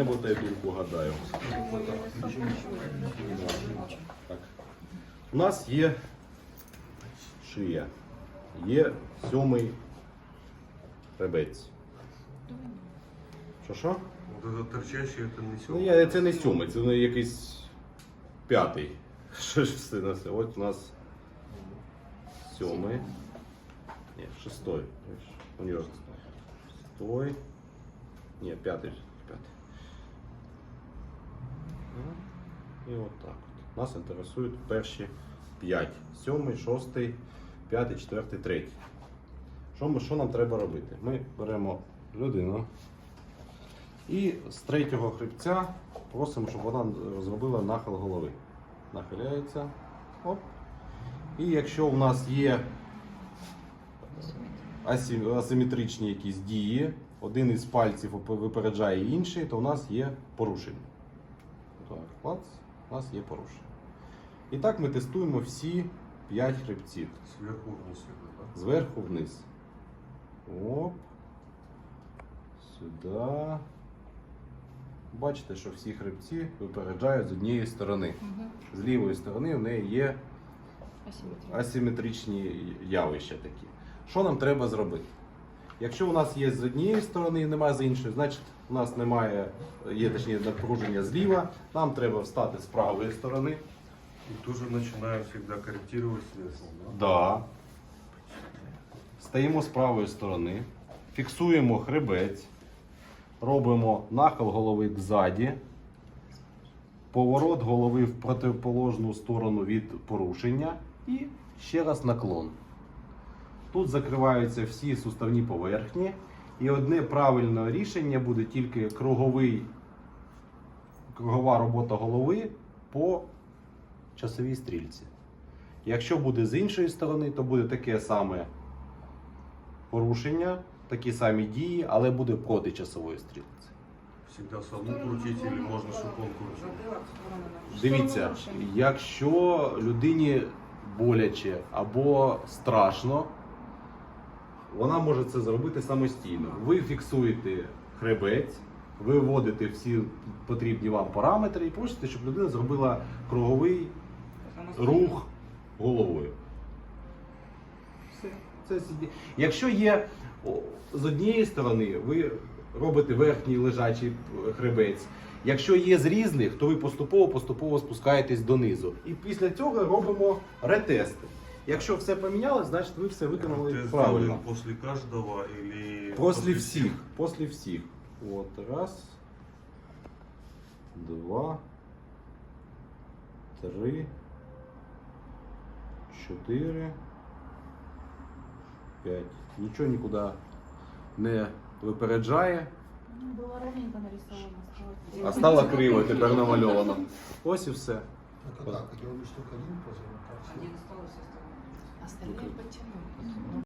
Я вот эту угадаю. Так. У нас є шия, є сьомий хребець. Що що? Вот это торчащее, это не Ну, я, це не сьомий, це ну, якийсь п'ятий. Що ж все на це? От у нас сьомий. Ні, шестой. У нього шестой. Ні, п'ятий. п'ятий. І от так. От. Нас інтересують перші п'ять. Сьомий, шостий, п'ятий, четвертий, третій. Що, ми, що нам треба робити? Ми беремо людину. І з третього хребця просимо, щоб вона зробила нахил голови. Нахиляється. Оп. І якщо у нас є асиметричні якісь дії, один із пальців випереджає інший, то у нас є порушення. Так, клац, у нас є порушення. І так ми тестуємо всі 5 хребців. Сверху вниз? Зверху вниз. Оп. Сюди. Бачите, що всі хребці випереджають з однієї сторони. З лівої сторони в неї є асиметричні явища такі. Що нам треба зробити? Якщо у нас є з однієї сторони і немає з іншої, значить у нас немає, є точніше напруження зліва, нам треба встати з правої сторони. И тоже начинаем всегда корректировать сверху, да? Да. Стаємо з правої сторони, фіксуємо хребець, робимо нахил голови кзаді, поворот голови в протиположну сторону від порушення і ще раз наклон. Тут закриваються всі суставні поверхні, і одне правильне рішення буде тільки круговий, кругова робота голови по часовій стрільці. Якщо буде з іншої сторони, то буде таке саме порушення, такі самі дії, але буде проти часової стрілки. Всегда саму крутить или можно, чтобы он крутил? Дивіться, якщо людині боляче або страшно, вона може це зробити самостійно. Ви фіксуєте хребець, ви вводите всі потрібні вам параметри і просите, щоб людина зробила круговий рух головою. Все. Це Якщо є з однієї сторони, ви робите верхній лежачий хребець. Якщо є з різних, то ви поступово-поступово спускаєтесь донизу. І після цього робимо ретести. Якщо все помінялось, значить ви все виконали Тест правильно. делаем после каждого или... После всіх. После всіх. От раз. Два. Три. Чотири. П'ять. Нічого нікуди не випереджає. Ну, было ровненько нарисовано. стало. А стало криво, тепер намальовано. Ось і все. Только так, делаешь только один позор, а так все. Остальные подтянули.